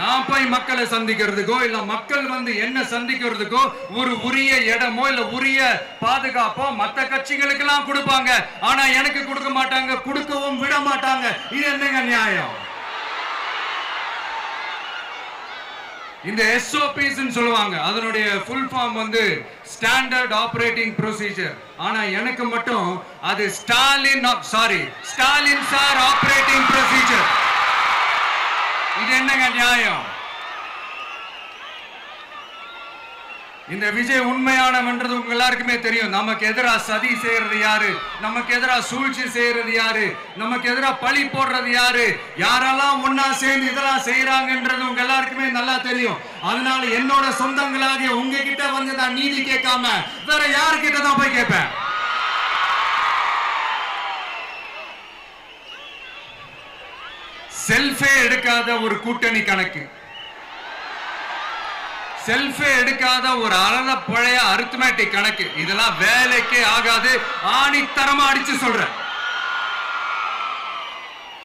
நான் போய் மக்களை சந்திக்கிறதுக்கோ இல்ல மக்கள் வந்து என்ன சந்திக்கிறதுக்கோ ஒரு உரிய இடமோ இல்ல உரிய பாதுகாப்போ மத்த கட்சிகளுக்கு எல்லாம் கொடுப்பாங்க. ஆனா எனக்கு கொடுக்க மாட்டாங்க கொடுக்கவும் விட மாட்டாங்க. இது என்னங்க நியாயம்? இந்த எஸ்ஓபிஸ் சொல்லுவாங்க. அதனுடைய ஃபுல் ஃபார்ம் வந்து ஸ்டாண்டர்ட் ஆபரேட்டிங் ப்ரொசீஜர் ஆனா எனக்கு மட்டும் அது Stalin sorry Stalin sir operating procedure இது என்னங்க நியாயம்? இந்த விஜய் உண்மையானவன்றது உங்க எல்லாருக்குமே தெரியும். நமக்கு எதிரா சதி செய்யறது யாரு? நமக்கு எதிரா சூழ்ச்சி செய்யறது யாரு? நமக்கு எதிராக பழி போடுறது யாரு? யாரெல்லாம் ஒன்னா சேர்ந்து இதெல்லாம் செய்யறாங்கன்றது உங்க எல்லாருக்குமே நல்லா தெரியும். அதனால என்னோட சொந்தங்களாகிய உங்ககிட்ட வந்து நான் நீதி கேட்காம வேற யாருக்கிட்ட தான் போய் கேட்பேன்? செல்ஃபே எடுக்காத ஒரு கூட்டணி கணக்கு. செல்ஃபே எடுக்காத ஒரு அழல பழைய அரித்மேட்டிக் கணக்கு. இதெல்லாம் வேலைக்கே ஆகாது. ஆணித்தரமா அடிச்சு சொல்றேன்.